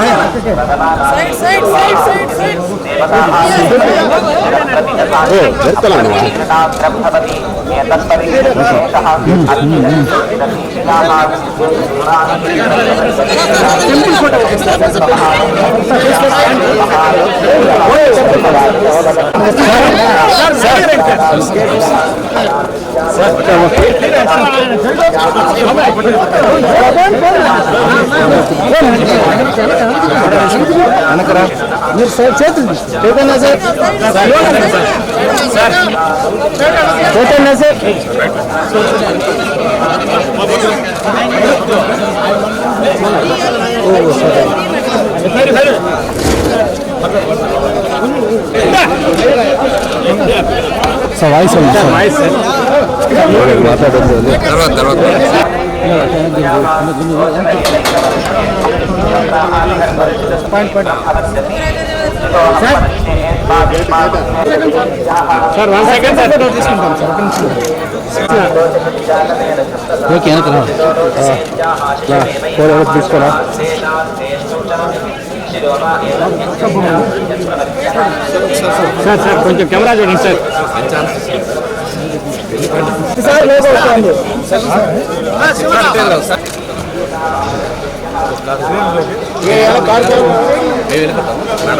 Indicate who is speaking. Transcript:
Speaker 1: Side side side side side
Speaker 2: మీరు sir చేతులు చేతున్నా సార్ చేతున్నా సార్ సార్ వాయిస్ మాట్లాడదు
Speaker 3: తర్వాత తర్వాత
Speaker 2: సార్ వన్ సెకండ్ సార్ తీసుకుంటాం సార్ ఒక నిమిషం. ఓకే అవర్స్ తీసుకోరా? సార్ సార్ కొంచెం కెమెరా చూడండి సార్. సార్ ఏ,